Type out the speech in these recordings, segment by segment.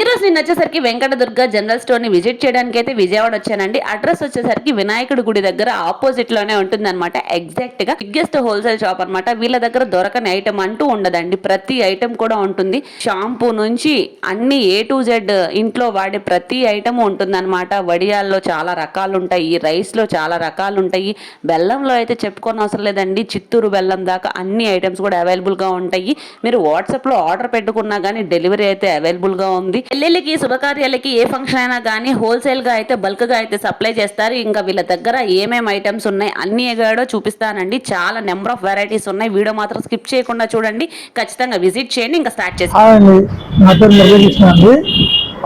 ఈ రోజు నేను వచ్చేసరికి వెంకటదుర్గ జనరల్ స్టోర్ని విజిట్ చేయడానికి అయితే విజయవాడ వచ్చానండి. అడ్రస్ వచ్చేసరికి వినాయకుడి గుడి దగ్గర ఆపోజిట్లోనే ఉంటుంది అనమాట ఎగ్జాక్ట్గా బిగ్గెస్ట్ హోల్సేల్ షాప్ అనమాట వీళ్ళ దగ్గర దొరకని ఐటమ్ అంటూ ఉండదండి. ప్రతి ఐటమ్ కూడా ఉంటుంది. షాంపూ నుంచి అన్ని ఏ టు జెడ్ ఇంట్లో వాడే ప్రతి ఐటమ్ ఉంటుంది అనమాట వడియాల్లో చాలా రకాలు ఉంటాయి రైస్లో చాలా రకాలు ఉంటాయి బెల్లంలో అయితే చెప్పుకోని అవసరం లేదండి. చిత్తూరు బెల్లం దాకా అన్ని ఐటమ్స్ కూడా అవైలబుల్గా ఉంటాయి. మీరు వాట్సాప్లో ఆర్డర్ పెట్టుకున్నా కానీ డెలివరీ అయితే అవైలబుల్గా ఉంది. పెళ్ళిళ్ళకి శుభకార్యాలకి ఏ ఫంక్షన్ అయినా కానీ హోల్సేల్గా అయితే బల్క్గా అయితే సప్లై చేస్తారు. ఇంకా వీళ్ళ దగ్గర ఏమేమి ఐటమ్స్ ఉన్నాయి అన్ని ఎగాడో చూపిస్తానండి. చాలా నెంబర్ ఆఫ్ వెరైటీస్ ఉన్నాయి. వీడియో మాత్రం స్కిప్ చేయకుండా చూడండి. ఖచ్చితంగా విజిట్ చేయండి. ఇంకా స్టార్ట్ చేసి అండి. నా పేరు మురళీకృష్ణ అండి.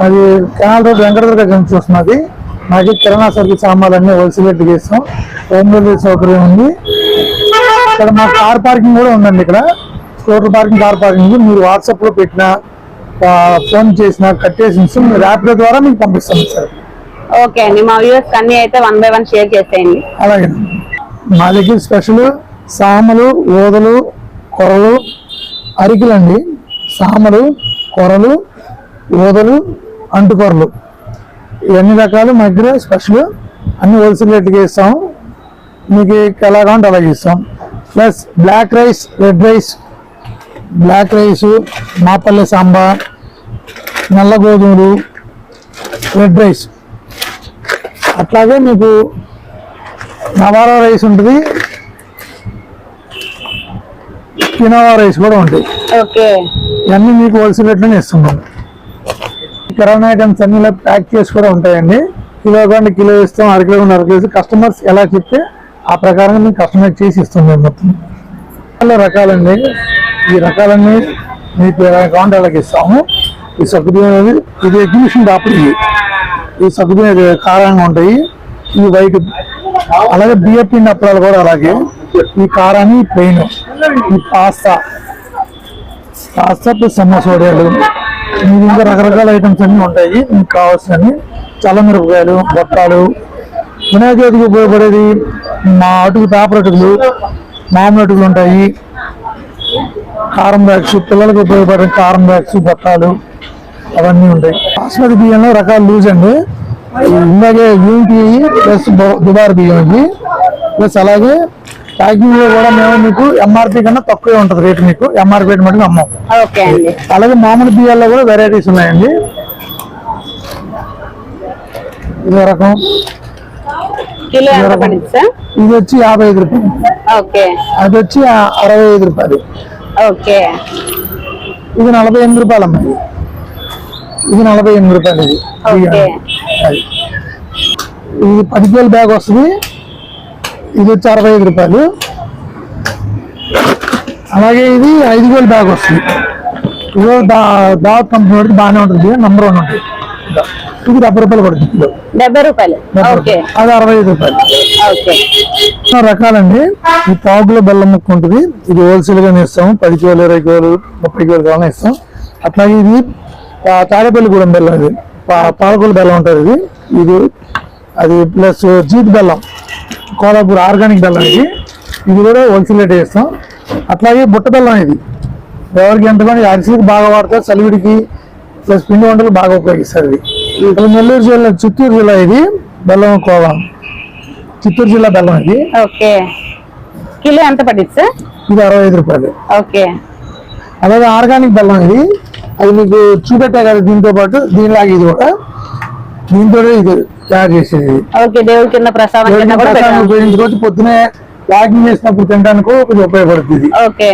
అది కెనాల్ రోడ్ వెంకటదుర్గ జంక్షన్ వస్తున్నది మాకు కిరాణా సరుకు సామాన్లు అన్నీ హోల్సేల్ రేట్ చేస్తాం హోమ్ డెలివరీ సౌకర్యం ఉంది. ఇక్కడ మా కార్ పార్కింగ్ కూడా ఉందండి ఇక్కడ. స్కూటర్ పార్కింగ్ కార్ పార్కింగ్ మీరు వాట్సాప్లో పెట్టినా ఫోన్ చేసిన కట్టేసి మీరు ర్యాపిడో ద్వారా మీకు పంపిస్తాం సార్. ఓకే అండి. మా వ్యూవర్స్ అన్ని అయితే వన్ బై వన్ షేర్ చేసేయండి. అలాగే. మా దగ్గర స్పెషల్ సామలు ఓదలు కొరలు అరికలండి. సామలు కొరలు ఓదలు అంటుకొరలు. ఇవన్నీ రకాలు మా దగ్గర స్పెషల్. అన్ని హోల్సేల్ రేట్కి ఇస్తాం. మీకు ఎలా కావాలంటే అలాగే ఇస్తాం. Plus black rice red rice black rice Mappillai Samba నల్ల గోధుమలు రెడ్ రైస్. అట్లాగే మీకు నవారా రైస్ ఉంటుంది. కినోవా రైస్ కూడా ఉంటాయి. ఓకే. ఇవన్నీ మీకు హోల్సేల్ రేట్లోనే ఇస్తున్నాం కిరాణా ఐటమ్స్ అన్ని ఇలా ప్యాక్ చేసి కూడా ఉంటాయండి. కిలో కంటే కిలో ఇస్తాం అర కిలో కంటే అర కిలో ఇస్తాం. కస్టమర్స్ ఎలా చెప్తే ఆ ప్రకారంగా మేము కస్టమైజ్ చేసి ఇస్తాం మేము మొత్తం. చాలా రకాలండి. ఈ రకాలన్నీ మీకు కావాలంటే అలాగే ఇస్తాము. ఈ సగ్గుబియ్యం అనేది ఇది ఎగ్జిబిషన్ టాపర్ ఈ సగ్గుబియ్యం కారంగా ఉంటాయి. ఈ వైట్ అలాగే బియ్య పిండి అప్పడాలు కూడా అలాగే. ఈ కారాన్ని ప్లెయిన్ ఈ పాస్తా పాస్తా ప్లస్ సమ్మ సోడియాలు. మీకు ఇంకా రకరకాల ఐటమ్స్ అన్నీ ఉంటాయి. మీకు కావాల్సినవి చల్లమిరపకాయలు బొట్టాలు వినాయక చవితికి ఉపయోగపడేది మా అటుకు పేపర్ అటుకులు మామూలు అటుకులు ఉంటాయి. కారం బ్యాగ్స్ పిల్లలకు ఉపయోగపడే కారం బ్యాగ్స్ బొట్టాలు అవన్నీ ఉంటాయి. బాస్మతి బియ్యంలో రకాలు లూజ్ అండి. ఇందాకే యూనిటీ ప్లస్ దుబార్ బియ్యం ఇది. ప్లస్ అలాగే ప్యాకింగ్లో కూడా మేము మీకు ఎంఆర్పి కన్నా తక్కువే ఉంటుంది రేట్ మీకు. ఎంఆర్పి రేట్ మటుకు అమ్మాం. అలాగే మామూలు బియ్యాల్లో కూడా వెరైటీస్ ఉన్నాయండి. ఇదో రకం. ఇది వచ్చి యాభై ఐదు రూపాయలు. అది వచ్చి అరవై ఐదు రూపాయలు. ఓకే ఇది నలభై ఎనిమిది రూపాయలు అమ్మాయి ఇది నలభై ఎనిమిది రూపాయలు ఇది. ఇది పది కిలోల బ్యాగ్ వస్తుంది. ఇది వచ్చి అరవై ఐదు రూపాయలు. అలాగే ఇది ఐదు వేల బ్యాగ్ వస్తుంది. ఇదో దా దావత్ కంపెనీ వాడికి బాగానే ఉంటుంది. నంబర్ వన్ ఉంటుంది. ఇది డెబ్బై రూపాయలు పడుతుంది. కిలో డెబ్బై రూపాయలు. అది అరవై ఐదు రూపాయలు. రకాలండి. ఈ పావులో బెల్లం ముక్క ఉంటుంది. ఇది హోల్సేల్ గానే ఇస్తాం పది కిలోలు ఇరవై కిలోలు ముప్పై కిలోలు కావాలని ఇస్తాం. అట్లాగే ఇది పా- తాడేపల్లిగూడెం బెల్లం ఇది. పా- పాలకూల బెల్లం ఉంటుంది ఇది. ఇది అది ప్లస్ జీట్ బెల్లం. కోలాపూర్ ఆర్గానిక్ బెల్లం ఇది. ఇది కూడా హోల్సేల్ రేట్ ఇస్తాం. అట్లాగే బుట్ట బెల్లం ఇది. ఎవరికి ఎంతమంది అరిసికి బాగా వాడతారు. చలివిడికి ప్లస్ పిండి వంటలు బాగా ఉపయోగిస్తారు ఇది. ఇక్కడ నెల్లూరు జిల్లా చిత్తూరు జిల్లా ఇది బెల్లం కోవా. చిత్తూరు జిల్లా బెల్లం ఇది. ఓకే. కిలో ఎంత పడింది సార్? ఇది అరవై ఐదు రూపాయలు. ఓకే. అలాగే ఆర్గానిక్ బెల్లం ఇది. అది మీకు చూపెట్టా కదా దీంతో పాటు దీనిలాగా ఇది కూడా. దీంతో ఇది తయారు చేసేది. ఉపయోగించుకోవచ్చు. పొద్దునే వాకింగ్ చేసినప్పుడు తినడానికి కొంచెం ఉపయోగపడుతుంది ఓకే.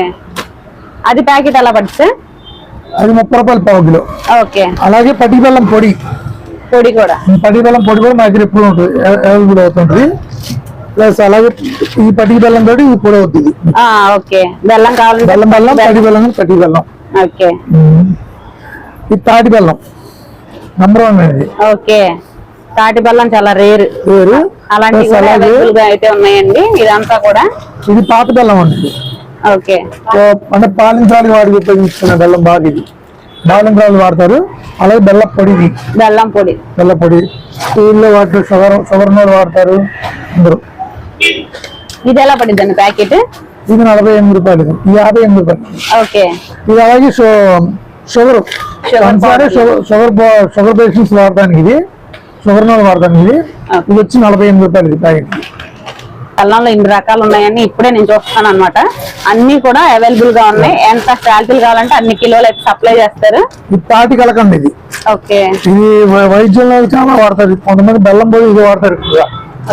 అది ప్యాకెట్ ఎలా పడింది సార్? అది ముప్పై రూపాయలు పావు కిలో. ఓకే. అలాగే పట్టి బెల్లం పొడి. పొడి కూడా. ఈ పట్టి బెల్లం పొడి కూడా మా దగ్గర ఎప్పుడు ఉంటుంది అవైలబుల్ అవుతుంటుంది. ప్లస్ అలాగే ఈ పట్టి బెల్లం తోటి ఈ పొడి అవుతుంది ఆ, ఓకే. బెల్లం కావాలి. బెల్లం బెల్లం పట్టి బెల్లం పట్టి బెల్లం. ఓకే. ఇది తాటి బెల్లం. నంబర్ వన్ ఇది ఓకే. తాటి బెల్లం చాలా రేర్. కూడా అవైలబుల్గా అయితే ఉన్నాయండి. ఇదంతా కూడా. ఇది పాత బెల్లం అండి ఓకే. అంటే పాలించాలి వాడికి ఉపయోగించుకున్న బెల్లం బాగా ఇది. రాళ్ళు వాడతారు. అలాగే బెల్ల పొడి ఇది. బెల్లం పొడి. బెల్ల పొడి. టీల్లో వాటర్ షుగర్ షుగర్ నూనె వాడతారు అందరూ. ఇది ఎలా పడిద్దండి ప్యాకెట్? ఇది నలభై ఎనిమిది రూపాయలు ఇది. యాభై ఎనిమిది రూపాయలు. ఓకే. ఇది అలాగే షుగర్. షుగర్ షుగర్ పేషెంట్స్ వాడడానికి ఇది. షుగర్ నూనె వాడడానికి ఇది. ఇది వచ్చి నలభై ఎనిమిది రూపాయలు ఇది ప్యాకెట్. అల్లంలో ఇన్ని రకాలు ఉన్నాయని ఇప్పుడే నేను చూస్తాను అనమాట అన్ని కూడా అవైలబుల్గా ఉన్నాయి. ఎంత క్వాలిటీలు కావాలంటే అన్ని కిలోలు అయితే సప్లై చేస్తారు. ఇది తాటి కలకండి ఇది. ఓకే. ఇది వైద్యంలో చాలా వాడతారు. కొంతమంది బెల్లం పొడి ఇది వాడతారు ఎక్కువగా.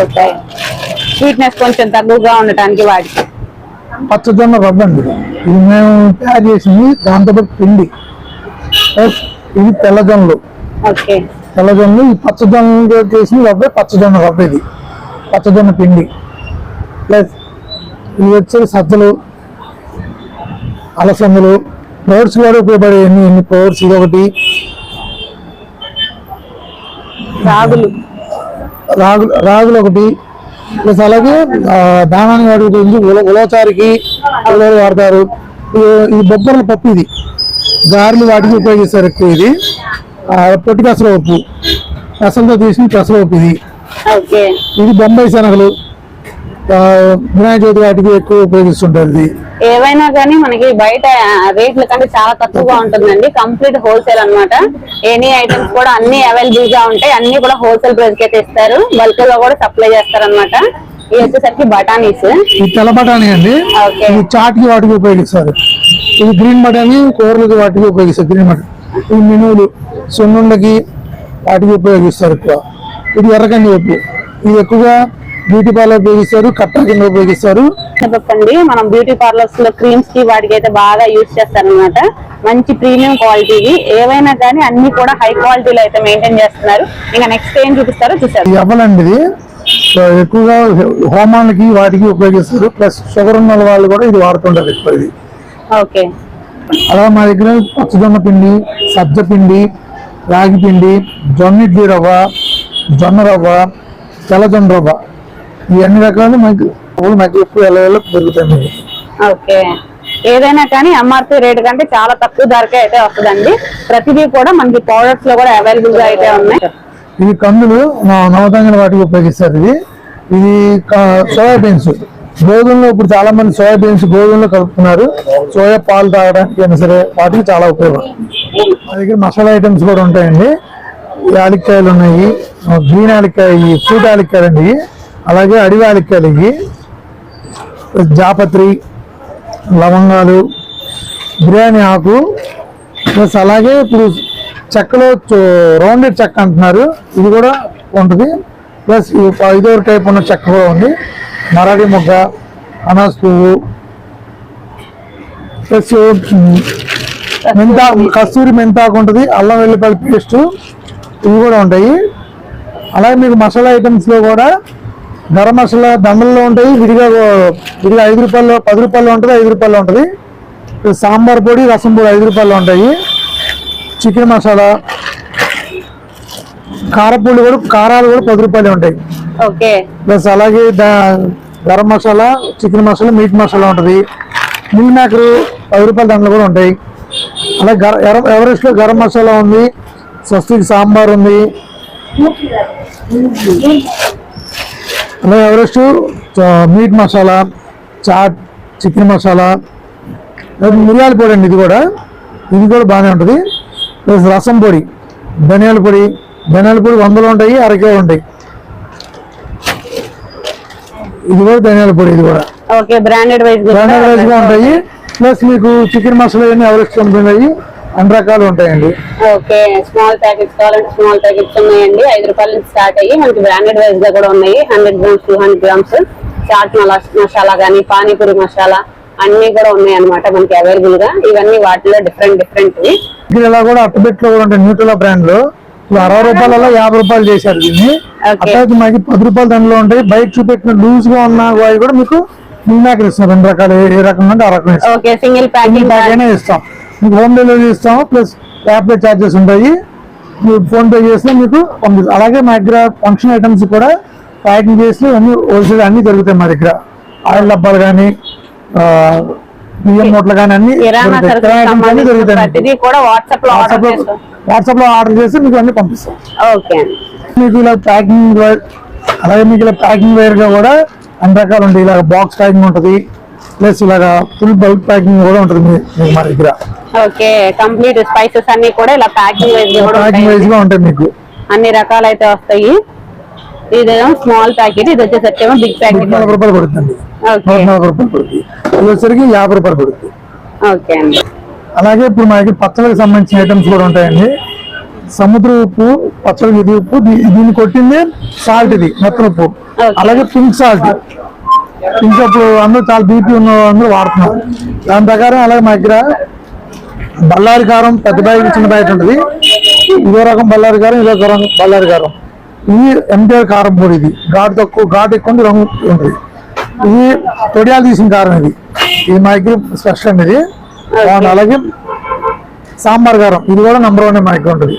ఓకే. స్వీట్నెస్ కొంచెం తక్కువగా ఉండటానికి వాటికి పచ్చజొన్న రవ్వ అండి ఇది. మేము తయారు చేసింది దాంతోపాటు పిండి. ప్లస్ ఇది తెల్లజొన్నలు తెల్లజొన్నలు ఈ పచ్చజొన్నలు చేసిన రవ్వ పచ్చజొన్న రవ్వ ఇది. పచ్చజొన్న పిండి. ప్లస్ ఇది వచ్చే సజ్జలు అలసందలు ఫ్రూట్స్ కూడా ఉపయోగపడే ఎన్ని ఎన్ని ఇది ఒకటి. రాగులు. రాగులు రాగులు ఒకటి. ప్లస్ అలాగే గురించి ఉల- ఉలవచారికి ఉలవలు వాడతారు. ఇది బొబ్బర్ల పప్పు ఇది. గారెలు వాటికి ఉపయోగిస్తారు ఎక్కువ ఇది. పొట్టి పెసరపప్పు. పెసలతో తీసిన పెసరపప్పు ఇది. ఇది బొంబాయి శనగలు. వినాయక చవితి వాటికి ఎక్కువ ఉపయోగిస్తుంటారు ఏవైనా కానీ మనకి బయట రేట్ల కంటే చాలా తక్కువగా ఉంటుందండి. కంప్లీట్ హోల్సేల్ అన్నమాట. ఎనీ ఐటమ్స్ కూడా అన్ని అవైలబుల్గా ఉంటాయి. అన్ని కూడా హోల్సేల్ ప్రైస్కి అయితే ఇస్తారు బల్క్లో కూడా సప్లై చేస్తారు అనమాట ఇది వచ్చేసరికి బఠానీస్. ఇది తెల్ల బఠానీ అండి. ఇది చాట్కి వాటికి ఉపయోగిస్తారు. ఇది గ్రీన్ బఠానీ కూరలకి వాటికి ఉపయోగిస్తారు. గ్రీన్ బఠానీ. ఇది మినువులు సున్నుండకి వాటికి ఉపయోగిస్తారు ఎక్కువ. ఇది ఎర్రకంది పప్పు ఇది ఎక్కువగా బ్యూటీ పార్లర్ ఉపయోగిస్తారు కట్టా కింద ఉపయోగిస్తారు. చెప్పండి మనం బ్యూటీ పార్లర్స్లో క్రీమ్స్కి వాటికి అయితే బాగా యూజ్ చేస్తారు అనమాట మంచి ప్రీమియం క్వాలిటీవి ఏవైనా కానీ అన్ని కూడా హై క్వాలిటీలో అయితే మెయింటైన్ చేస్తున్నారు. ఇంకా నెక్స్ట్ ఏం చూపిస్తారో చూసారు ఇది అవ్వలండి ఇది సో ఎక్కువగా హోమాలకి వాటికి ఉపయోగిస్తారు. ప్లస్ షుగర్ ఉన్న వాళ్ళు కూడా ఇది వాడుతుంటారు ఎక్కువ ఇది. ఓకే. అలా మా దగ్గర పచ్చజొన్న పిండి సజ్జ పిండి రాగి పిండి జొన్న ఇడ్లీ రవ్వ జొన్న రవ్వ తెల్లజొన్న రవ్వ. ఈ అన్ని రకాలు మనకి ఊరు మనకి ఎక్కువ ఎలా దొరుకుతాయి మీకు ఓకే. ఏదైనా కానీ ఎంఆర్పి రేట్ కంటే చాలా తక్కువ ధరకే అయితే వస్తుందండి. ప్రతిదీ కూడా మనకి పౌడర్స్లో కూడా అవైలబుల్గా అయితే ఉన్నాయి. ఇవి కందులు నా- నవధాన్యాల వాటికి ఉపయోగిస్తారు ఇది. ఇది సోయాబీన్స్. గోధుమలో ఇప్పుడు చాలా మంది సోయాబీన్స్ గోధుమలో కలుపుతున్నారు. సోయా పాలు తాగడానికి అయినా సరే వాటికి చాలా ఉపయోగం. మా దగ్గర మసాలా ఐటమ్స్ కూడా ఉంటాయండి. యాలక్కాయలు ఉన్నాయి గ్రీన్ యాలక్కాయ ఫ్రూట్ యాలక్కాయలు అండి. అలాగే అడివాలి కలిగి జాపత్రి లవంగాలు బిర్యానీ ఆకు ప్లస్ అలాగే ఇప్పుడు చెక్కలో రౌండెడ్ చెక్క అంటున్నారు. ఇది కూడా ఉంటుంది. ప్లస్ ఐదో టైప్ ఉన్న చెక్క కూడా ఉంది. మరాఠీ మొగ్గ అనాస్ పువ్వు ప్లస్ మెంతా కస్తూరి మెంతాకు ఉంటుంది. అల్లం వెల్లిపల్లి పేస్టు ఇవి కూడా ఉంటాయి. అలాగే మీకు మసాలా ఐటమ్స్లో కూడా గరం మసాలా దండల్లో ఉంటాయి విడిగా విడిగా ఐదు రూపాయలు పది రూపాయలు ఉంటుంది ఐదు రూపాయలు ఉంటుంది. సాంబార్ పొడి రసం పొడి ఐదు రూపాయలు ఉంటాయి. చికెన్ మసాలా కారపొడి కూడా కారాలు కూడా పది రూపాయలు ఉంటాయి. ఓకే. ప్లస్ అలాగే గరం మసాలా చికెన్ మసాలా మీట్ మసాలా ఉంటుంది. మిల్ మేకర్ పది రూపాయల దాంట్లో కూడా ఉంటాయి. అలాగే గర ఎర- ఎవరెస్ట్లో గరం మసాలా ఉంది స్వస్తికి సాంబార్ ఉంది. అలాగే Everest? Meat masala chaat chicken masala మిరియాల పొడి అండి ఇది కూడా. ఇది కూడా బాగానే ఉంటుంది. ప్లస్ రసం పొడి ధనియాల పొడి ధనియాల పొడి వందలు ఉంటాయి అరకిలో ఉంటాయి. ఇది కూడా ధనియాల పొడి ఇది కూడా. ఓకే బ్రాండెడ్ వైజ్గా ఉంటాయి. ప్లస్ మీకు చికెన్ మసాలా అన్ని ఎవరెస్ట్ కంపెనీ అన్ని రకాలు ఉంటాయండి. ఓకే స్మాల్ ప్యాకెట్స్ కావాలంటే స్మాల్ ప్యాకెట్స్ ఉన్నాయండి. ఐదు రూపాయల నుంచి స్టార్ట్ అయ్యి మనకి బ్రాండెడ్ వైజ్గా కూడా ఉన్నాయి. Hundred grams two hundred grams chaat masala కానీ పానీపూరి మసాలా అన్ని కూడా ఉన్నాయి అన్నమాట మనకి అవైలబుల్గా. ఇవన్నీ వాటిలో డిఫరెంట్ డిఫరెంట్ ఇలా కూడా అట్టబెట్లో కూడా ఉంటాయి న్యూట్రలా బ్రాండ్లో. అరవై రూపాయలలో యాభై రూపాయలు చేశారు దీన్ని. అట్లయితే మనకి పది రూపాయలు దాంట్లో ఉంటాయి. బయట చూపెట్టిన లూజ్గా ఉన్న కూడా మీకు ఇస్తాం రెండు రకాలు. ఏ- ఏ రకం అంటే ఆ రకం ఇస్తాం. ఓకే సింగిల్ ప్యాకింగ్ ప్యాక్ అయినా ఇస్తాం. మీకు హోమ్ డెలివరీ ఇస్తాం ప్లస్ యాప్ చార్జెస్ ఉంటాయి. మీరు ఫోన్ పే చేస్తే మీకు పంపిస్తాం అలాగే మా దగ్గర ఫంక్షన్ ఐటమ్స్ కూడా ప్యాకింగ్ చేసి అన్ని హోల్సేల్ అన్ని దొరుకుతాయి మా దగ్గర. ఆయిల్ డబ్బాలు కానీ బియ్యం మూటలు కానీ అన్ని దొరుకుతాయి. వాట్సాప్లో ఆర్డర్ చేసి మీకు అన్ని పంపిస్తాం. మీకు ఇలా ప్యాకింగ్ అలాగే మీకు ఇలా ప్యాకింగ్ వైర్గా కూడా అన్ని రకాలు ఉంటాయి. ఇలా బాక్స్ ప్యాకింగ్ ఉంటుంది. ప్లస్ ఇలాగా ఫుల్ బల్క్ ప్యాకింగ్ కూడా ఉంటుంది మీ- మీకు మా దగ్గర. ఓకే కంప్లీట్ స్పైసెస్ అన్ని కూడా ఇలా ప్యాకింగ్ వైజ్ ప్యాకింగ్ వైజ్గా ఉంటాయి మీకు. అన్ని రకాలు అయితే వస్తాయి. ఇదేమో స్మాల్ ప్యాకెట్ ఇది వచ్చేసరికి బిగ్ ప్యాకెట్ నలభై రూపాయలు పడుతుంది. నలభై రూపాయలు పడుతుంది. ఇది వచ్చరికి యాభై రూపాయలు పడుతుంది. ఓకే అండి. అలాగే ఇప్పుడు మనకి పచ్చళ్ళకి సంబంధించిన ఐటమ్స్ కూడా ఉంటాయండి. సముద్ర ఉప్పు ఇది ఉప్పు దీన్ని కొట్టింది సాల్ట్ ఇది మెత్తన ఉప్పు. అలాగే పింక్ సాల్ట్ ఇంకా ఇప్పుడు అందరూ చాలా బీపీ ఉన్న అందరూ వాడుతున్నారు. దాని ప్రకారం అలాగే మా దగ్గర బళ్ళారి కారం పెద్ద బ్యాగ్ చిన్న బ్యాగ్ ఉంటుంది. ఇదో రకం బళ్ళారి కారం ఇదో రకం బళ్ళారి కారం. ఇది ఎంటీఆర్ కారం పొడి ఇది. ఘాటు తక్కువ ఘాటు ఎక్కువ ఉంది, రంగు ఉంటుంది. ఇది తొడియాలు తీసిన కారం ఇది. ఇది మా దగ్గర స్పెషల్ అండి ఇది. అలాగే సాంబార్ కారం. ఇది కూడా నెంబర్ వన్ మా దగ్గర ఉంటుంది.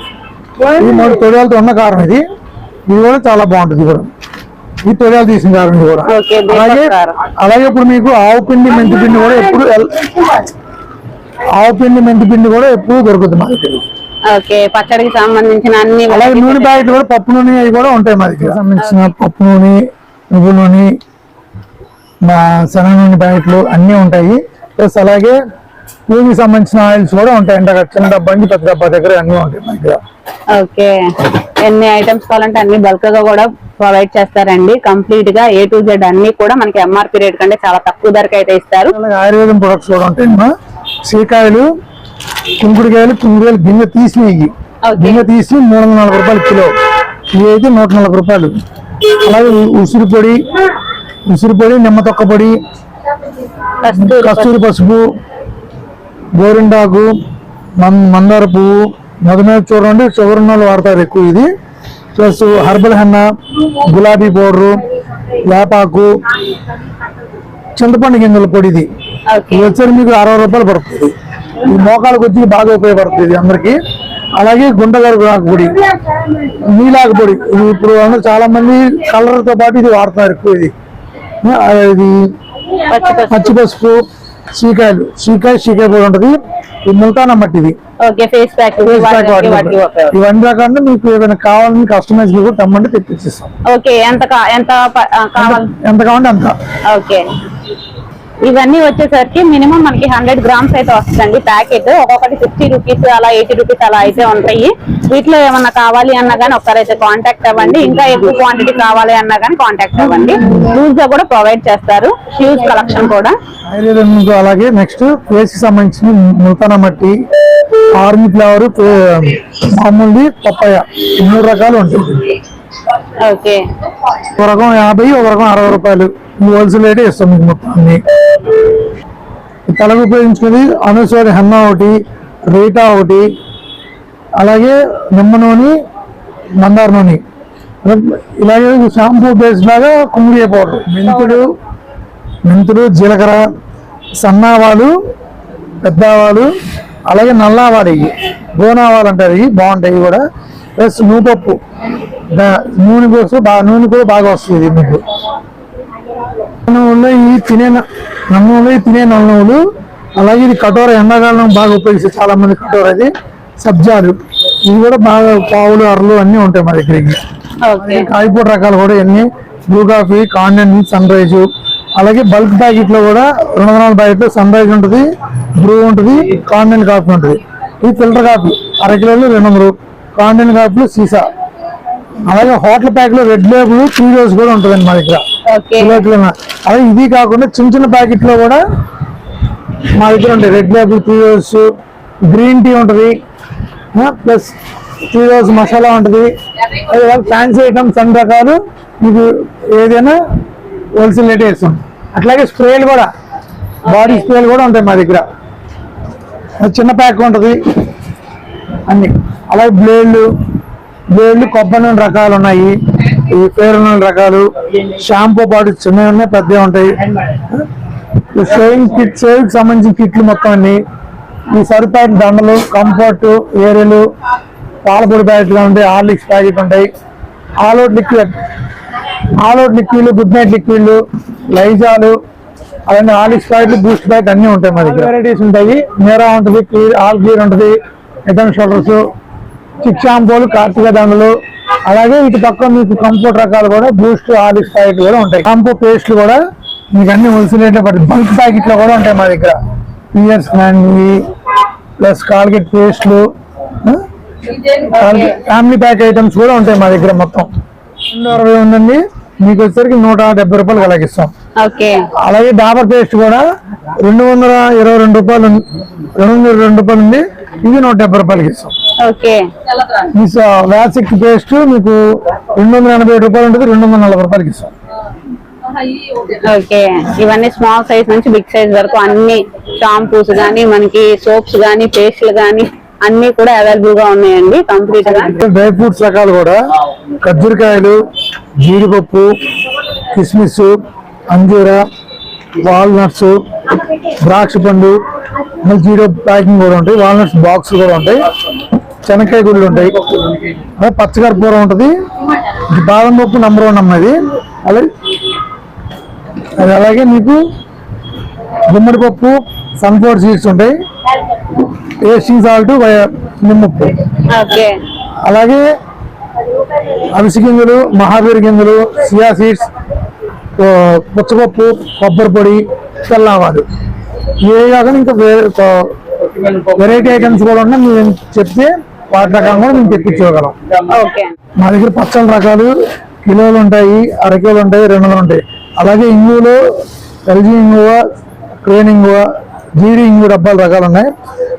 ఇది మూడు తొడియాలతో ఉన్న కారం ఇది. ఇది కూడా చాలా బాగుంటుంది ఇది కూడా. ఈ తొడియాలు తీసిన కారం ఇది కూడా అలాగే. అలాగే ఇప్పుడు మీకు ఆవు పిండి మెంతి పిండి కూడా ఎప్పుడు ఆవు పిండి మెంతి పిండి కూడా ఎప్పుడు దొరుకుతుంది మా దగ్గర. ఓకే పచ్చడికి సంబంధించిన అన్ని అలాగే నూనె ప్యాకెట్లు కూడా పప్పు నూనె అవి కూడా ఉంటాయి మా దగ్గర. సంబంధించిన పప్పు నూనె నువ్వు నూనె మా శనగ నూనె ప్యాకెట్లు అన్నీ ఉంటాయి. ప్లస్ అలాగే పూకి సంబంధించిన ఆయిల్స్ కూడా ఉంటాయి. అంటే చిన్న డబ్బా పెద్ద డబ్బా దగ్గర అన్నీ ఉంటాయి మా దగ్గర. ఓకే. ఎన్ని ఐటమ్స్ కావాలంటే అన్ని బల్క్గా కూడా ప్రొవైడ్ చేస్తారండి. కంప్లీట్గా ఏ టు జెడ్ అన్ని కూడా మనకి ఎంఆర్పి రేట్ కంటే చాలా తక్కువ ధరకు అయితే ఇస్తారు. ఆయుర్వేదం ప్రొడక్ట్స్ కూడా ఉంటాయి సీకాయలు కుంకుడుకాయలు కుంకుడుకాయలు గింజ తీసినవి. గింజ తీసి మూడు వందల నలభై రూపాయలు కిలో. ఇవి అయితే నూట నలభై రూపాయలు. అలాగే ఉసిరి పొడి ఉసిరి పొడి నిమ్మ తొక్క పొడి కస్తూరి పసుపు గోరిండాకు మందార పువ్వు మధుమేహ చూడండి షుగర్ ఉన్న వాళ్ళు వాడతారు ఎక్కువ ఇది. ప్లస్ హర్బల్ హెన్న గులాబీ పౌడరు వేపాకు చింతపండు గింజల పొడి ఇది. వచ్చేసి మీకు అరవై రూపాయలు పడుతుంది. ఈ మోకాలకు వచ్చి బాగా ఉపయోగపడుతుంది అందరికి. అలాగే గుంటగారు ఆకు పొడి నీలాకు పొడి. ఇప్పుడు అందరూ చాలా మంది కలర్తో పాటు ఇది వాడుతున్నారు ఎక్కువ ఇది. ఇది పచ్చి పసుపు. సీకాయలు సీకాయ సీకాయ పొడి ఉంటుంది. ముల్తానా మట్టి ఇది ఇవన్నీ రకాలు మీకు ఏదైనా కావాలని కస్టమైజ్ కూడా తెమ్మంటే తెప్పించిస్తాం. ఓకే ఎంత కా- ఎంత ప- ఆ, కావాలి ఎంత కావాలంటే అంత. ఓకే. ఇవన్నీ వచ్చేసరికి మినిమం మనకి హండ్రెడ్ గ్రామ్స్ అయితే వస్తుందండి ప్యాకెట్. ఒక్కొక్కటి సిక్స్టీ రూపీస్ అలా ఎయిటీ రూపీస్ అలా అయితే ఉంటాయి. వీటిలో ఏమన్నా కావాలి అన్నా కానీ ఒకసారైతే కాంటాక్ట్ అవ్వండి. ఇంకా ఎక్కువ క్వాంటిటీ కావాలి అన్నా కానీ కాంటాక్ట్ అవ్వండి. లూజ్గా కూడా ప్రొవైడ్ చేస్తారు. షూస్ కలెక్షన్ కూడా. అలాగే నెక్స్ట్ ఫేస్కి సంబంధించిన ముల్తానా మట్టి ఆర్మీ ఫ్లవర్ మామూలుది పప్పాయ మూడు రకాలు ఉంటాయి. ఓకే ఒక రకం యాభై ఒక రకం అరవై రూపాయలు. ఈ హోల్సేల్ రేటే ఇస్తాం మీకు మొత్తం అన్ని తలకు ఉపయోగించుకుని అనుసరి హెన్న ఒకటి రీటా ఒకటి అలాగే నిమ్మ నూనె మందార నూనె ఇలాగే షాంపూ బేస్ లాగా కుంగుడియ పౌడర్. మెంతుడు మెంతుడు జీలకర్ర సన్నావాలు పెద్దవాలు అలాగే నల్లావాడు ఇవి. బోనావాలు అంటారు ఇవి బాగుంటాయి కూడా. ప్లస్ నూపప్పు. నూనె కోసం బాగా నూనె కూడా బాగా వస్తుంది మీకు. ఈ తినే ఈ తినే నన్నూలు అలాగే ఇది కటోర ఎండాకాలం బాగా ఉపయోగిస్తారు చాలా మంది కటోర అది. సబ్జాలు. ఇవి కూడా బాగా పావులు అరలు అన్నీ ఉంటాయి మా దగ్గర ఇవి. ఓకే. కాయపూట రకాలు కూడా ఎన్ని బ్లూ కాఫీ కాండెంట్ సన్ రైజ్ అలాగే బల్క్ ప్యాకెట్లో కూడా రెండు వందల ప్యాకెట్ సన్ రైజ్ ఉంటుంది బ్రూ ఉంటుంది కాండెంట్ కాఫీ ఉంటుంది. ఇది ఫిల్టర్ కాఫీ. అర కిలోలు రెండు వందలు. కాండెంట్ కాఫీలు సీసా. అలాగే హోటల్ ప్యాక్లో రెడ్ లేబుల్ త్రీ రోజు కూడా ఉంటుందండి మా దగ్గర. ఓకే. అదే ఇది కాకుండా చిన్న చిన్న ప్యాకెట్లో కూడా మా దగ్గర ఉంటాయి. Red label three green tea ఉంటుంది. ప్లస్ త్రీ మసాలా ఉంటుంది. అది ఫ్యాన్సీ ఐటమ్స్ అన్ని రకాలు మీకు ఏదైనా హోల్సేల్ రేట్ ఇస్తాం అట్లాగే స్ప్రేలు కూడా. బాడీ స్ప్రేలు కూడా ఉంటాయి మా దగ్గర. చిన్న ప్యాక్ ఉంటుంది. అన్ని. అలాగే బ్లేడ్లు బ్లేడ్లు కొబ్బరి రకాలు ఉన్నాయి. ఈ నూనె రకాలు షాంపూ పాటు చిన్నవి ఉన్నాయి పెద్దవి ఉంటాయి. షేవింగ్ కిట్ షేవింగ్ సంబంధించిన కిట్లు మొత్తం అన్ని. ఈ సరిపాటు దండలు కంఫర్ట్ ఏరియలు పాలపొడి ప్యాకెట్లు ఉంటాయి హార్లిక్స్ ప్యాకెట్ ఉంటాయి. All Out liquid All Out లిక్విడ్లు Good Knight లిక్విడ్లు లైజాలు అలాగే ఆలిక్స్ ప్యాకెట్లు బూస్ట్ ప్యాకెట్ అన్ని ఉంటాయి మా దగ్గర. వెరైటీస్ ఉంటాయి. మీరా ఉంటుంది క్లియర్ ఆల్ క్లియర్ ఉంటుంది ఎటన్ షోల్డర్స్ చిక్ షాంపూలు కార్తీక దండలు అలాగే ఇటు పక్క మీకు కంఫర్ట్ రకాలు కూడా బూస్ట్ ఆలిక్స్ ప్యాకెట్ కూడా ఉంటాయి. షాంపూ పేస్ట్లు కూడా మీకు అన్ని రేట్ పడుతుంది బల్క్ ప్యాకెట్లో కూడా ఉంటాయి మా దగ్గర. పియర్స్ కానీ ప్లస్ కాల్గేట్ పేస్ట్లు ఫ్యామిలీ ప్యాక్ ఐటమ్స్ కూడా ఉంటాయి మా దగ్గర మొత్తం. రెండు అరవై ఉందండి. మీకు వచ్చేసరికి నూట డెబ్బై రూపాయలు కలిగిస్తాం అలాగే డాబర్ పేస్ట్ కూడా రెండు వందల ఇరవై రెండు రూపాయలు. రెండు వందల రెండు రూపాయలు ఉంది. ఇది నూట డెబ్బై రూపాయలకి ఇస్తాం. వ్యాసిక్ పేస్ట్ మీకు రెండు వందల ఎనభై రూపాయలు ఉంటుంది రెండు వందల నలభై రూపాయలకి ఇస్తాం. ఓకే. ఇవన్నీ స్మాల్ సైజ్ నుంచి బిగ్ సైజ్ వరకు అన్ని షాంపూస్ గానీ మనకి సోప్స్ గానీ పేస్ట్లు గానీ అన్ని కూడా అవైలబుల్గా ఉన్నాయండి కంప్లీట్గా. డ్రై ఫ్రూట్స్ రకాలు కూడా ఖర్జూరకాయలు జీడిపప్పు కిస్మిస్ అంజూర వాల్నట్స్ ద్రాక్ష పండు మళ్ళీ జీడో ప్యాకింగ్ కూడా ఉంటాయి వాల్నట్స్ బాక్స్ కూడా ఉంటాయి. శనక్కాయ గుళ్ళు ఉంటాయి. అదే పచ్చకర్పూరం ఉంటుంది. ఇది బాదం పప్పు నంబర్ వన్ అమ్మది అలాగే అది అలాగే మీకు గుమ్మడి పప్పు సన్ఫ్లవర్ సీడ్స్ ఉంటాయి. టేస్టింగ్ సాల్ట్ నిమ్మప్పు అలాగే అవిసి గింజలు మహావీర్ గింజలు సియా సీడ్స్ పుచ్చపప్పు కొబ్బరి పొడి తెల్లవారు. ఏ కాకుండా ఇంకా వెరైటీ ఐటమ్స్ కూడా ఉన్నాయి. మేము చెప్తే వాటి రకాలు కూడా మేము తెప్పించుకోగలం. మా దగ్గర పచ్చళ్ళ రకాలు కిలోలు ఉంటాయి అరకిలోలు ఉంటాయి రెండు వందలు ఉంటాయి. అలాగే ఇంగులో ఎల్జీ ఇంగువ క్రేన్ ఇంగువ జీడి ఇంగు డబ్బాలు రకాలు ఉన్నాయి.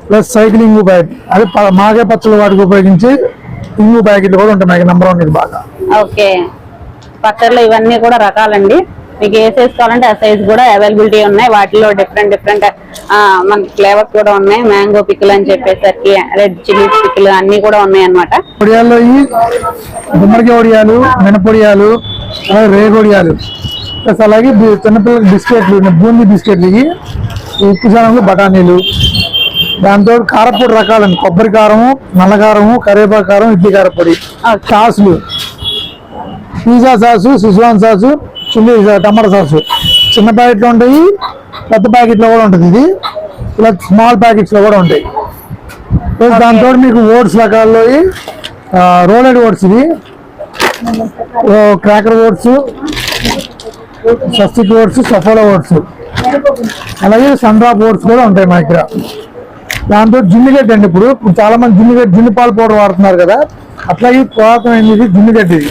ప్లస్ సైకిల్ ఇంగు ప్యాకెట్. అదే మాగే పచ్చళ్ళ వాటికి ఉపయోగించి ఇంగు ప్యాకెట్లు కూడా ఉంటాయి. నెంబర్ వన్ ఇది బాగా. ఓకే. పచ్చళ్ళు ఇవన్నీ కూడా రకాలండి. మీకు ఏ సైజ్ కావాలంటే ఆ సైజ్ కూడా అవైలబిలిటీ ఉన్నాయి. వాటిలో డిఫరెంట్ డిఫరెంట్ మనకి ఫ్లేవర్స్ కూడా ఉన్నాయి. మ్యాంగో పిక్కులు అని చెప్పేసరికి రెడ్ చిల్లీ పిక్కులు అన్ని కూడా ఉన్నాయి గుమ్మడికాయ వడియాలు మినపొడియాలు అలాగే రేగొడియాలు ప్లస్ అలాగే చిన్నపిల్లలకి బిస్కెట్లు బూందీ బిస్కెట్లు ఇవి. ఉప్పు బఠానీలు. దాంతో కారపొడి రకాలండి. కొబ్బరి కారము నల్ల కారము కరివేపాకు కారం ఇడ్లీ కారపొడి. సాసులు. Pizza sauce Schezwan sauce chilli tomato sauce. చిన్న ప్యాకెట్లో ఉంటాయి పెద్ద ప్యాకెట్లో కూడా ఉంటుంది ఇది. ఇలా స్మాల్ ప్యాకెట్స్లో కూడా ఉంటాయి. దాంతో మీకు ఓట్స్ రకాల్లో రోలెడ్ ఓట్స్ ఇది cracker oats Swastik oats Saffola oats. అలాగే సన్డ్రాప్ ఓట్స్ కూడా ఉంటాయి మా దగ్గర. దాంతో జిన్నుగడ్డ అండి ఇప్పుడు. చాలా మంది జిన్నుగడ్డ జిన్ను పాలు పౌడర్ వాడుతున్నారు కదా. అట్లాగే పురాతనమైనది జిన్నుగడ్డ ఇది.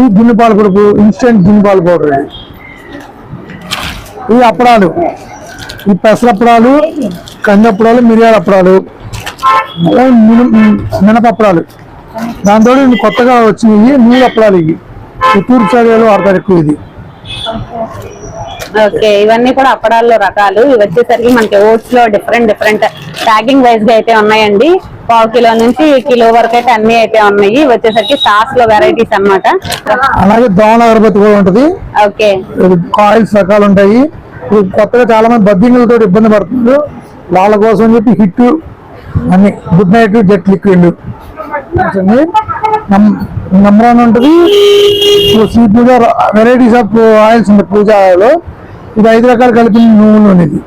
ఈ జిన్ను కొడుకు పొడుపు ఇన్స్టెంట్ జిన్ను పౌడర్ ఇది. ఈ అప్పడాలు ఈ పెసరప్పడాలు కందప్పడాలు మిరియాల అప్పడాలు అలాగే మిన- మినపప్పడాలు దాంతో కొత్తగా వచ్చినవి నూనె అప్పడాలు ఇవి. ఈ తూర్పు సైడ్లో వాడతారు ఎక్కువ ఇది. ఓకే ఇవన్నీ కూడా అప్పడాల్లో రకాలు. ఇవి వచ్చేసరికి మనకి ఓట్స్లో డిఫరెంట్ డిఫరెంట్ ప్యాకింగ్ వైజ్గా అయితే ఉన్నాయండి. పావు కిలో నుంచి కిలో వరకు అయితే అన్ని అయితే ఉన్నాయి. వచ్చేసరికి సాస్లో వెరైటీస్ అన్నమాట. అలాగే దోమల అగరబత్తి కూడా ఉంటుంది. ఓకే. ఆయిల్స్ రకాలు ఉంటాయి. కొత్తగా చాలా మంది బద్దింగులతో ఇబ్బంది పడుతున్నారు. వాళ్ళ కోసం చెప్పి హిట్ అన్ని Good Knight jet liquid. Number one ఉంటుంది. Shri Puja varieties of oils ఉంటాయి పూజ ఆయిల్ ఇది ఐదు రకాలు కలిపిన నూనె ఇది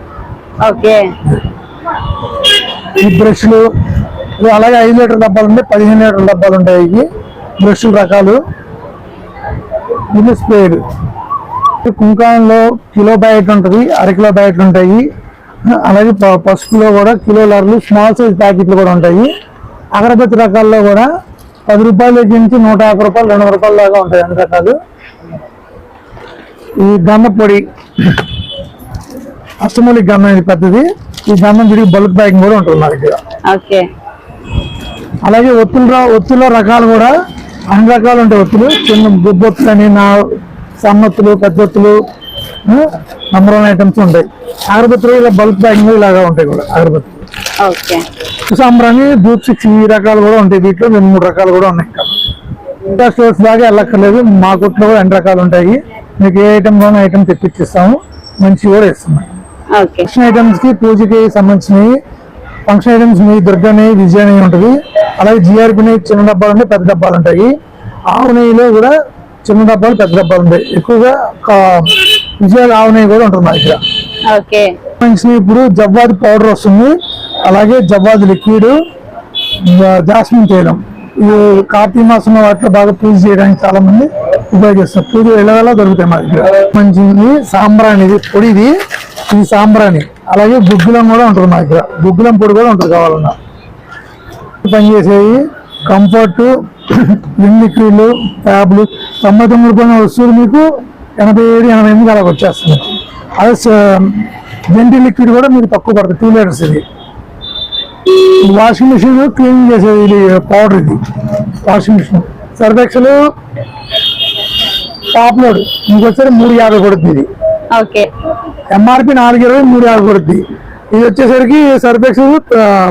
ఓకే. ఈ బ్రష్లు అలాగే ఐదు లీటర్ డబ్బాలు ఉంటాయి పదిహేను లీటర్ డబ్బాలు ఉంటాయి ఇవి. బ్రష్ల రకాలు. ఇది స్ప్రేడ్. కుంకాయంలో కిలో ప్యాకెట్ ఉంటుంది అరకిలో ప్యాకెట్లు ఉంటాయి. అలాగే ప- పసుపులో కూడా కిలోలర్లు స్మాల్ సైజ్ ప్యాకెట్లు కూడా ఉంటాయి. అగరబత్తి రకాల్లో కూడా పది రూపాయల దగ్గర నుంచి నూట యాభై రూపాయలు రెండు రూపాయల దాకా ఉంటాయి అన్ని రకాలు. ఈ గంధ పొడి. అష్టమూలిక గంధం ఇది పెద్దది. ఈ గంధం తిరిగి బల్క్ ప్యాకింగ్ కూడా ఉంటుంది మా దగ్గర. అలాగే ఒత్తులు ఒత్తుల రకాలు కూడా అన్ని రకాలు ఉంటాయి ఒత్తులు. చిన్న గుబ్బొత్తులు అని నా సన్నొత్తులు పెద్ద ఒత్తులు నంబర్ వన్ ఐటమ్స్ ఉంటాయి. అగరబత్తులు ఇలా బల్క్ ప్యాకింగ్ ఇలాగా ఉంటాయి కూడా అగరబత్తులు. సాంబ్రాణి దూప్ సిక్స్ ఈ రకాలు కూడా ఉంటాయి. వీటిలో రెండు మూడు రకాలు కూడా ఉన్నాయి. ఇంకా స్టోర్స్ దాకా వెళ్ళక్కర్లేదు. మా కొట్లో కూడా అన్ని రకాలు ఉంటాయి. మీకు ఏ ఐటమ్ కావాలో ఐటమ్ తెప్పించిస్తాము. మంచి కూడా ఇస్తున్నాం. ఓకే. ఫంక్షన్ ఐటమ్స్కి పూజకి సంబంధించినవి ఫంక్షన్ ఐటమ్స్ మీ దుర్గా నెయ్యి విజయ నెయ్యి ఉంటుంది. అలాగే జిఆర్పి నెయ్యి చిన్న డబ్బాలు ఉంటాయి పెద్ద డబ్బాలు ఉంటాయి. ఆవు నెయ్యిలో కూడా చిన్న డబ్బాలు పెద్ద డబ్బాలు ఉంటాయి. ఎక్కువగా విజయాలు ఆవు నెయ్యి కూడా ఉంటుంది మా దగ్గర. ఇప్పుడు జవ్వాది పౌడర్ వస్తుంది. అలాగే జవ్వాది లిక్విడ్ జాస్మిన్ తైలం. ఇది కార్తీక మాసంలో వాటిలో బాగా పూజ చేయడానికి చాలా మంది ఉపయోగిస్తారు. పూజ ఎలాగలా దొరుకుతాయి మా దగ్గర. మంచిది సాంబ్రాణి ఇది పొడిది ఇది సాంబ్రాణి. అలాగే గుగ్గులం కూడా ఉంటుంది మా దగ్గర. గుగ్గులం పొడి కూడా ఉంటుంది కావాలన్నా. పనిచేసేవి కంఫర్ట్ విమ్ లిక్విడ్లు ట్యాబ్లు తొంభై తొమ్మిది పైన వస్తువులు మీకు ఎనభై ఏడు ఎనభై ఎనిమిది అలాగ వచ్చేస్తుంది. అదే జెంటి లిక్విడ్ కూడా మీకు తక్కువ పడుతుంది టూ లీటర్స్ ఇది. వాషింగ్ మిషన్ క్లీనింగ్ చేసేది ఇది పౌడర్ ఇది. Washing machine. Surf Excel top load. మీకు వచ్చేసరికి మూడు యాభై పడుతుంది ఇది. ఓకే. ఎంఆర్పి నాలుగు ఇరవై మూడు యాభై పడుతుంది ఇది వచ్చేసరికి Surf Excel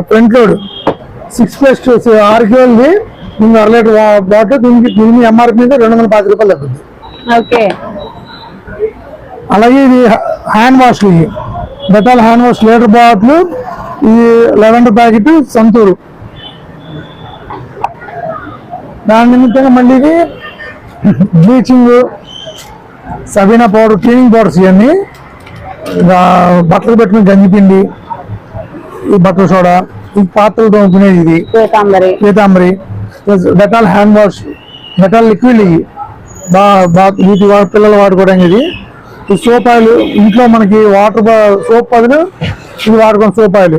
front load six plus ఆరు కిలోది దీనికి అర లీటర్ బాటిల్. దీనికి దీని ఎంఆర్పి మీద రెండు వందల పాతి రూపాయలు తగ్గుతుంది ఓకే. అలాగే ఇది hand wash Dettol hand wash litre bottle. ఇది లెవెండర్ ప్యాకెట్ సంతూరు. దాని నిమిత్తంగా మళ్ళీ ఇది bleaching Sabena powder cleaning powders ఇవన్నీ. బట్టలు పెట్టిన గంజిపిండి ఈ బట్టల సోడా ఈ పాత్రలు తోముకునేది ఇది. Pitambari Dettol hand wash Dettol liquid ఇవి బా బా వీటి పిల్లలు వాడుకోవడానికి ఇది. ఈ సోప్ ఆయిల్ ఇంట్లో మనకి వాటర్ సోప్ బదులు ఇది వాడుకోం సోప్ ఆయిల్.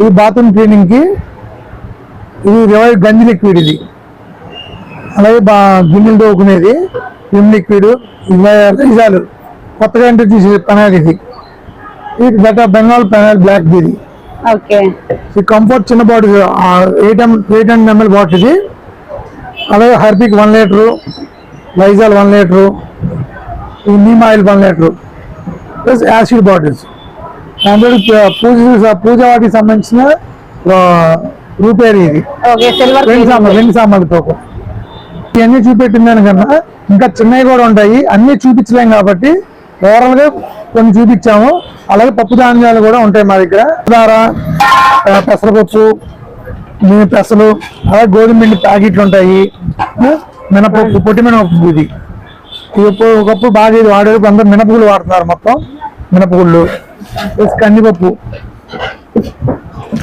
ఇది బాత్రూమ్ క్లీనింగ్కి ఇది రివైవ్ గంజి లిక్విడ్ ఇది. అలాగే బా గిన్నెలు తోకునేది విమ్ లిక్విడ్ లైజాలు కొత్తగా ఇంట్రడ్యూస్ పెనాల్ ఇది. బెటర్ బెంగాల్ పెనాల్ బ్లాక్ ఇది ఓకే ఈ కంఫర్ట్ చిన్న bottle eight M eight hundred ML bottle ఇది. అలాగే Harpic one litre Lizol one litre neem oil one litre plus acid bottles దాంతో పూజ పూజ వాటికి సంబంధించిన రూపేరీ ఇది. ఓకే సిల్వర్ రెండు సామాన్లు రెండు సామాన్లతో ఇవన్నీ చూపెట్టిన దానికన్నా ఇంకా చిన్నవి కూడా ఉంటాయి. అన్ని చూపించలేం కాబట్టి ఓవరాల్గా కొన్ని చూపించాము. అలాగే పప్పు ధాన్యాలు కూడా ఉంటాయి మా దగ్గర. దార పెసరపప్పు మీ పెసలు అలాగే గోధుమ పిండి ప్యాకెట్లు ఉంటాయి. మినపప్పు పొట్టి మినపప్పు ఇది. ఒకప్పుడు బాగా ఇది వాడేది అందరు మినపగుళ్ళు వాడుతున్నారు మొత్తం. మినపగుళ్ళు కందిపప్పు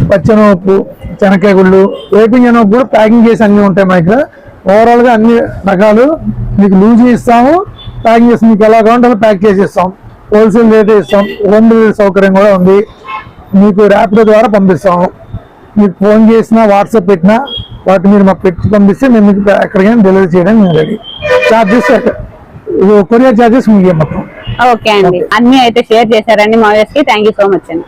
పచ్చనపప్పు శనక్కాయ గుళ్ళు వేపింగ్ కూడా ప్యాకింగ్ చేసి అన్ని ఉంటాయి మా దగ్గర. ఓవరాల్గా అన్ని రకాలు మీకు లూజ్ ఇస్తాము ప్యాకింగ్ చేసి మీకు ఎలా కావాలంటే అలా ప్యాక్ చేసి ఇస్తాం హోల్సేల్ రేట్ ఇస్తాం. హోమ్ డెలివరీ సౌకర్యం కూడా ఉంది. మీకు ర్యాపిడో ద్వారా పంపిస్తాము. మీకు ఫోన్ చేసినా వాట్సాప్ పెట్టినా వాటి మీరు మాకు పెట్టి పంపిస్తే మేము మీకు ఎక్కడికైనా డెలివరీ చేయడానికి మేము రెడీ చార్జెస్ కొరియర్ చార్జెస్ మీకే మొత్తం ఓకే అండి. అన్ని అయితే షేర్ చేశారండి మా థ్యాంక్ యూ సో మచ్ అండి.